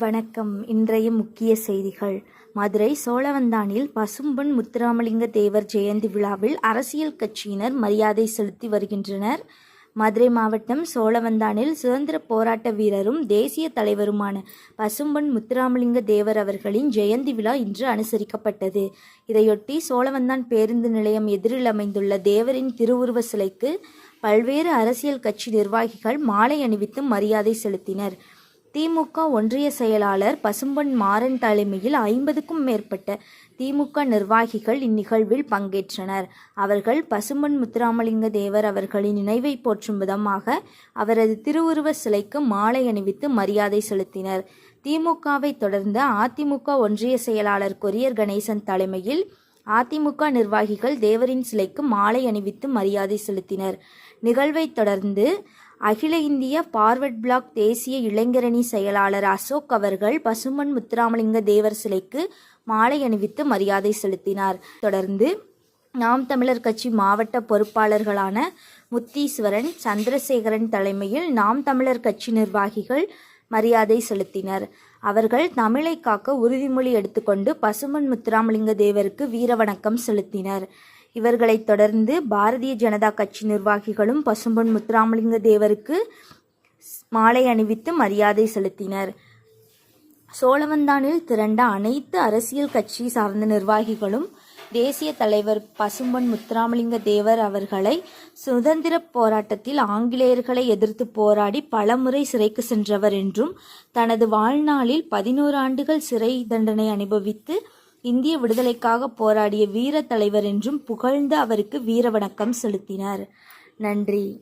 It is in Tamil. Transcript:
வணக்கம். இன்றைய முக்கிய செய்திகள். மதுரை சோழவந்தானில் பசும்பொன் முத்துராமலிங்க தேவர் ஜெயந்தி விழாவில் அரசியல் கட்சியினர் மரியாதை செலுத்தி வருகின்றனர். மதுரை மாவட்டம் சோழவந்தானில் சுதந்திர போராட்ட வீரரும் தேசிய தலைவருமான பசும்பொன் முத்துராமலிங்க தேவர் அவர்களின் ஜெயந்தி விழா இன்று அனுசரிக்கப்பட்டது. இதையொட்டி சோழவந்தான் பேருந்து நிலையம் எதிரில் அமைந்துள்ள தேவரின் திருவுருவ சிலைக்கு பல்வேறு அரசியல் கட்சி நிர்வாகிகள் மாலை அணிவித்து மரியாதை செலுத்தினர். திமுக ஒன்றிய செயலாளர் பசும்பொன் மாறன் தலைமையில் ஐம்பதுக்கும் மேற்பட்ட திமுக நிர்வாகிகள் இந்நிகழ்வில் பங்கேற்றனர். அவர்கள் பசும்பொன் முத்துராமலிங்க தேவர் அவர்களின் நினைவை போற்றும் விதமாக அவரது திருவுருவ சிலைக்கு மாலை அணிவித்து மரியாதை செலுத்தினர். திமுகவை தொடர்ந்து அதிமுக ஒன்றிய செயலாளர் கொரியர் கணேசன் தலைமையில் அதிமுக நிர்வாகிகள் தேவரின் சிலைக்கு மாலை அணிவித்து மரியாதை செலுத்தினர். நிகழ்வைத் தொடர்ந்து அகில இந்திய பார்வர்ட் பிளாக் தேசிய இளைஞரணி செயலாளர் அசோக் அவர்கள் பசுமன் முத்துராமலிங்க தேவர் சிலைக்கு மாலை அணிவித்து மரியாதை செலுத்தினார். தொடர்ந்து நாம் தமிழர் கட்சி மாவட்ட பொறுப்பாளர்களான முத்தீஸ்வரன் சந்திரசேகரன் தலைமையில் நாம் தமிழர் கட்சி நிர்வாகிகள் மரியாதை செலுத்தினர். அவர்கள் தமிழை காக்க உறுதிமொழி எடுத்துக்கொண்டு பசுமன் முத்துராமலிங்க தேவருக்கு வீரவணக்கம் செலுத்தினர். இவர்களைத் தொடர்ந்து பாரதிய ஜனதா கட்சி நிர்வாகிகளும் பசும்பொன் முத்துராமலிங்க தேவருக்கு மாலை அணிவித்து மரியாதை செலுத்தினர். சோழவந்தானில் திரண்ட அனைத்து அரசியல் கட்சி சார்ந்த நிர்வாகிகளும் தேசிய தலைவர் பசும்பொன் முத்துராமலிங்க தேவர் அவர்களை சுதந்திர போராட்டத்தில் ஆங்கிலேயர்களை எதிர்த்து போராடி பலமுறை சிறைக்கு சென்றவர் என்றும் தனது வாழ்நாளில் பதினோரு ஆண்டுகள் சிறை தண்டனை அனுபவித்து இந்திய விடுதலைக்காக போராடிய வீர தலைவர் என்றும் புகழ்ந்து அவருக்கு வீர வணக்கம் செலுத்தினார். நன்றி.